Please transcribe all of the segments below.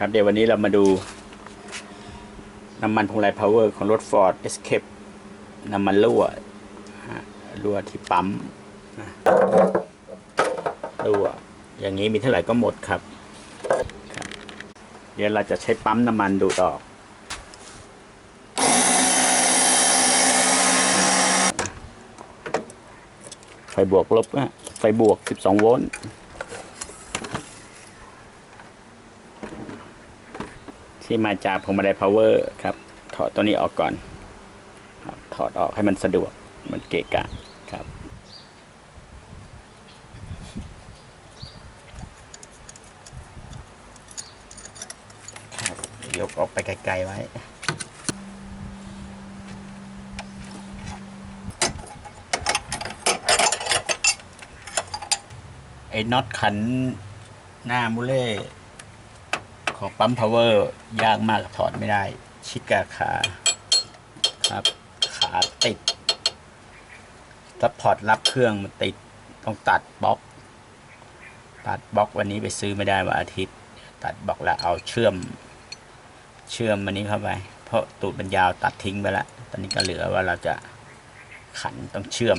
ครับเดี๋ยววันนี้เรามาดู น้ำมันพวงไลพาวเวอร์ของรถ Ford Escape น้ำมันรั่วรั่วที่ปั๊มรั่วอย่างนี้มีเท่าไหร่ก็หมดครับรบเดี๋ยวเราจะใช้ปั๊มน้ำมันดูดออกไฟบวกลบนะไฟบวก 12 โวลต์ ที่มาจากพวงมาลัยพาวเวอร์ครับ ถอดตัวนี้ออกก่อนถอดออกให้มันสะดวกมันเกะกะครับ ยกออกไปไกลๆไว้ไอ้น็อตขันหน้ามูเล่ ของปั๊มพาวเวอร์ยากมากถอดไม่ได้ ชิดกับขาครับ ขาติดซัพพอร์ตรับเครื่องมันติดต้องตัดบล็อก ตัดบล็อกวันนี้ไปซื้อไม่ได้วันอาทิตย์ ตัดบล็อกแล้วเอาเชื่อม เชื่อมมันนี้เข้าไป เพราะตูดมันยาวตัดทิ้งไปแล้วตอนนี้ก็เหลือว่าเราจะขันต้องเชื่อม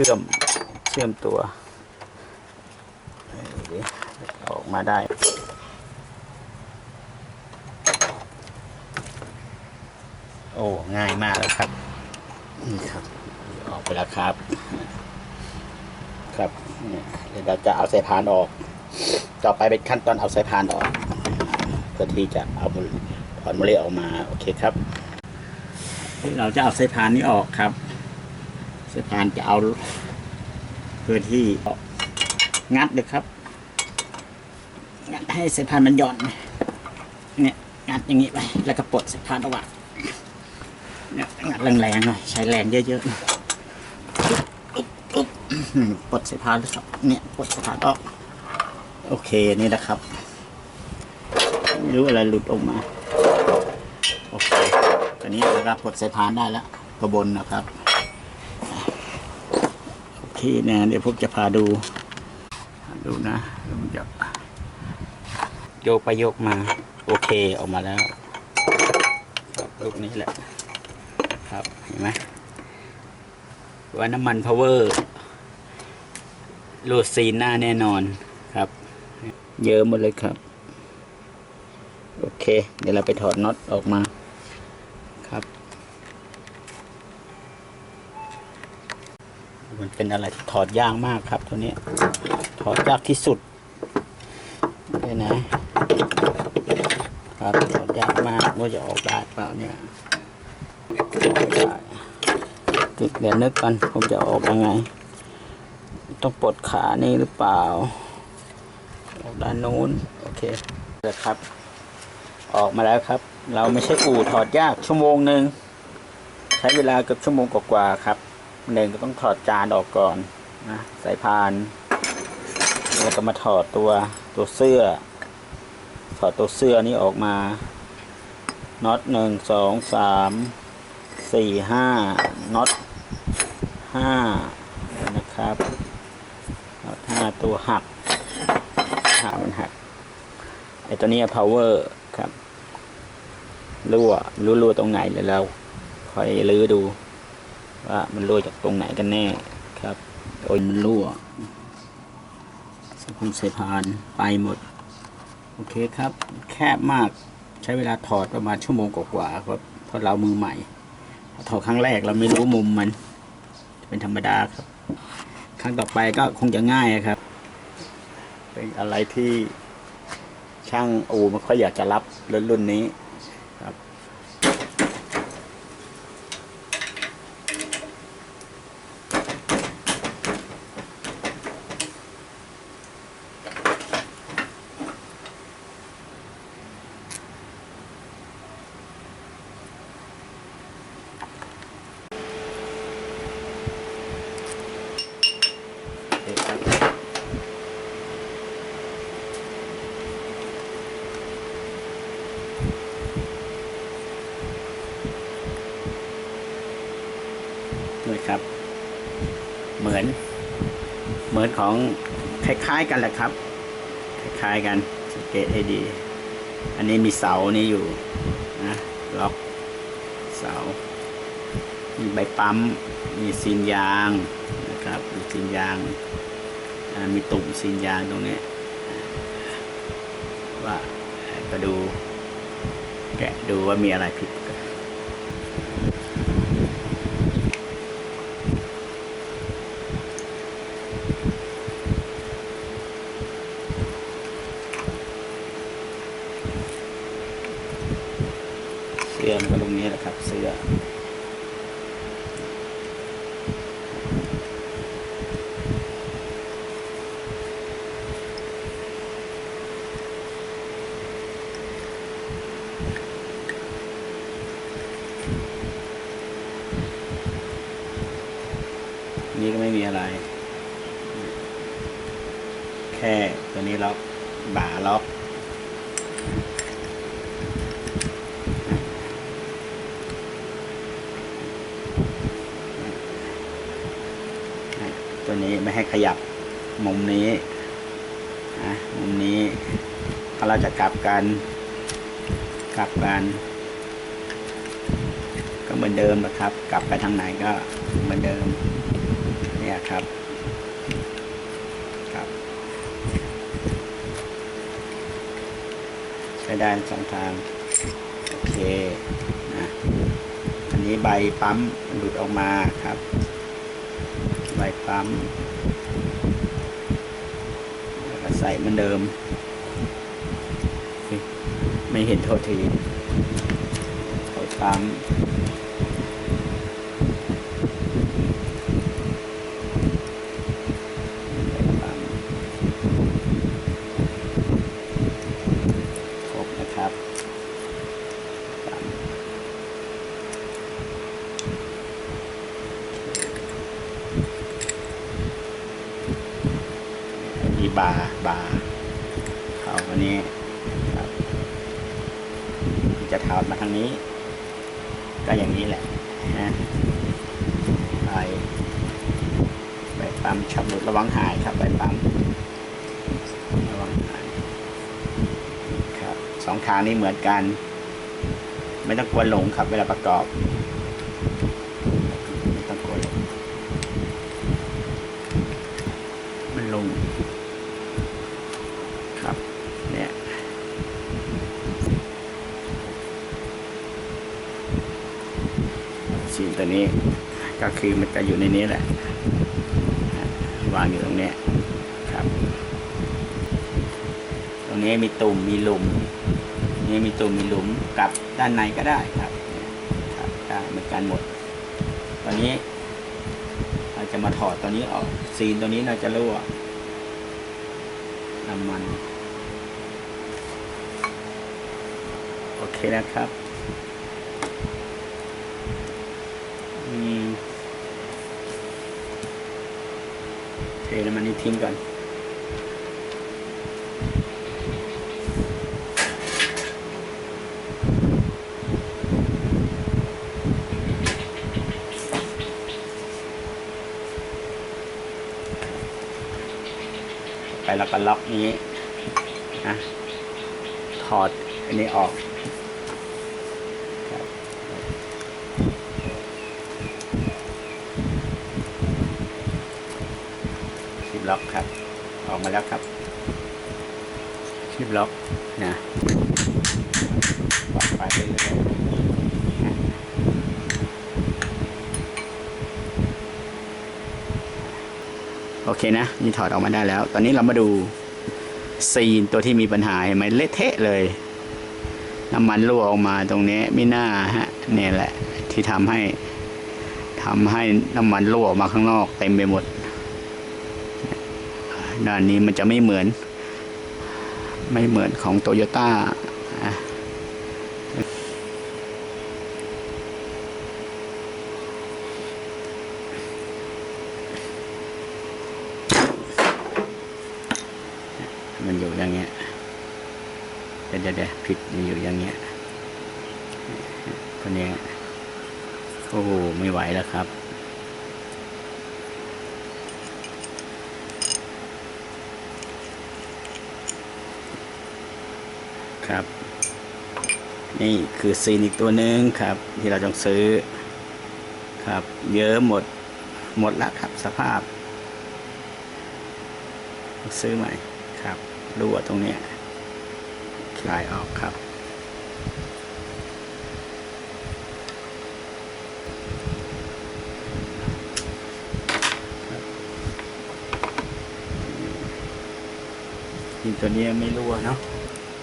ชื่อมเชื่อมตัวออกมาได้โอ้ง่ายมากแล้วครับนี่ครับ ออกไปแล้วครับ ครับเนี่ยเดี๋ยวเราจะเอาสายพานออก ต่อไปเป็นขั้นตอนเอาสายพานออกเพื่อที่จะเอาถอนโมเลออกมาโอเคครับ เราจะเอาสายพานนี้ออกครับ สายพานจะเอาเพื่อที่งัดเลยครับ งัดให้สายพานมันหย่อน เนี่ยงัดอย่างนี้ไปแล้วก็ปลดสายพานออกมาเนี่ยงัดแรงๆหน่อยใช้แรงเยอะๆอุ๊บปลดสายพานครับเนี่ยปลดสายพานออกโอเคนี่นะครับไม่รู้อะไรหลุดออกมาโอเคตอนนี้เราก็ปลดสายพานได้แล้วกระบนนะครับ โอเคนะเดี๋ยวผมจะพาดู ดูนะแล้วมันจะโยกไปโยกมา โอเคออกมาแล้วครับลูกนี้แหละ ครับเห็นไหมว่าน้ำมันพาวเวอร์โหลดซีนหน้าแน่นอนครับ เยอะหมดเลยครับ โอเค เดี๋ยวเราไปถอดน็อตออกมาครับ มันเป็นอะไรที่ถอดยากมากครับ ตัวนี้ ถอดยากที่สุดเลยนะครับถอดยากมากว่าจะออกได้เปล่าเนี่ยออกได้เดี๋ยวนึกกันผมจะออกยังไง ต้องปลดขานี่หรือเปล่า ออกด้านโน้นโอเคเลยครับ ออกมาแล้วครับ เราไม่ใช่อู่ถอดยากชั่วโมงหนึ่งใช้เวลาเกือบชั่วโมงกว่าๆครับ หนึ่งก็ต้องถอดจานออกก่อนนะสายพานแล้วก็มาถอดตัวตัวเสื้อ ถอดตัวเสื้อนี้ออกมาน็อตหนึ่งสองสามสี่ห้าน็อตห้านะครับน็อตห้าตัวหักหักมันหักไอตัวนี้ power ครับรั่วรั่วตรงไหนแล้วเราคอยลื้อดู ว่ามันรั่วจากตรงไหนกันแน่ครับ โอ้ยมันรั่วสะพงสายพานไปหมด โอเคครับ แคบมากใช้เวลาถอดประมาณชั่วโมงกว่าๆครับเพราะเรามือใหม่ถอดครั้งแรกเราไม่รู้มุมมัน เป็นธรรมดาครับ ครั้งต่อไปก็คงจะง่ายครับ เป็นอะไรที่ช่างอูไม่ค่อยอยากจะรับรุ่นรุ่นนี้ครับ โอเคครับ ครับ เหมือน เห มือนของคล้ายๆกันแหละครับ คล้ายๆกันสังเกตให้ดี อันนี้มีเสานี้อยู่นะล็อกเสา มีใบปั๊ม มีซีนยางนะครับมีซีนยาง มีตุ่มซีนยางตรงนี้ว่าก็ดูแกะดูว่ามีอะไรผิดนเสื้อมันก็ตรงนี้แหละครับ เสื้อ นี่ก็ไม่มี อะไร แค่ตัวนี้ล็อกบ่าล็อก ตัวนี้ไม่ให้ขยับมุมนี้นะมุมนี้ถ้าเราจะกลับกัน กลับกัน ก็เหมือนเดิมนะครับ กลับไปทางไหนก็เหมือนเดิม เนี่ยครับครับใช้ได้สองทาง โอเคนะอันนี้ใบปั๊มหลุดออกมาครับ ใบปั๊มแล้วก็ใส่เหมือนเดิม ไม่เห็นโทษทีใส่ปั๊ม ปั๊มครบนะครับปั๊มมี บาร์บาร์เขาวันนี้ครับจะถอดมาทางนี้ ก็อย่างนี้แหละนะไปใบปั๊มชับหลุดระวังหายครับใบปั๊มระวังหายครับสองทางนี้เหมือนกัน ไม่ต้องกลัวหลงครับเวลาประกอบไม่ต้องกลัวหลงมันลงครับ เนี่ย สีตัวนี้ ก็คือมันจะอยู่ในนี้แหละ วางอยู่ตรงนี้ครับ ตรงนี้มีตุ่มมีหลุม นี่มีตุ่มมีหลุมกลับด้านในก็ได้ครับครับได้เหมือนกันหมด ตอนนี้ เราจะมาถอดตัวนี้ออกซีนตัวนี้เราจะรั่วน้ำมัน โอเคนะครับอืม เทน้ำมันนี้ทิ้งก่อนไปแล้วก็ล็อกนี้นะถอดอันนี้ออกครับชิป ล็อกครับ ออกมาแล้วครับชิปล็อกนะปล่อยไปเรื่อยนะโอเคนะ นี่ถอดออกมาได้แล้ว ตอนนี้เรามาดูซีนตัวที่มีปัญหาเห็นไหมเละเทะเลย น้ำมันรั่วออกมาตรงนี้ไม่น่าฮะเนี่ยแหละ ที่ทำให้ทำให้น้ำมันรั่วออกมาข้างนอกเต็มไปหมด ด้านนี้มันจะไม่เหมือน ไม่เหมือนของโตโยต้ามันอยู่อย่างเงี้ยเดี๋ยวเดี๋ยวผิดมันอยู่อย่างเงี้ยคนเนี้ยโอ้ไม่ไหวแล้วครับ ครับ นี่คือซีนอีกตัวหนึ่งครับ ที่เราต้องซื้อครับ เยอะหมดหมดแล้วครับสภาพ ซื้อใหม่ครับรั่วตรงเนี้ยคลายออกครับ ยิงตัวนี้ไม่รั่วเนาะ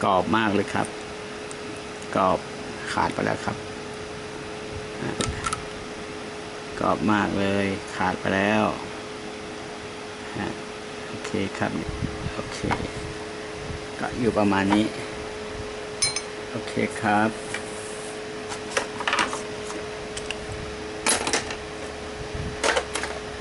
กรอบมากเลยครับ กรอบขาดไปแล้วครับกรอบมากเลยขาดไปแล้วฮะโอเคครับโอเค ก็อยู่ประมาณนี้ โอเคครับ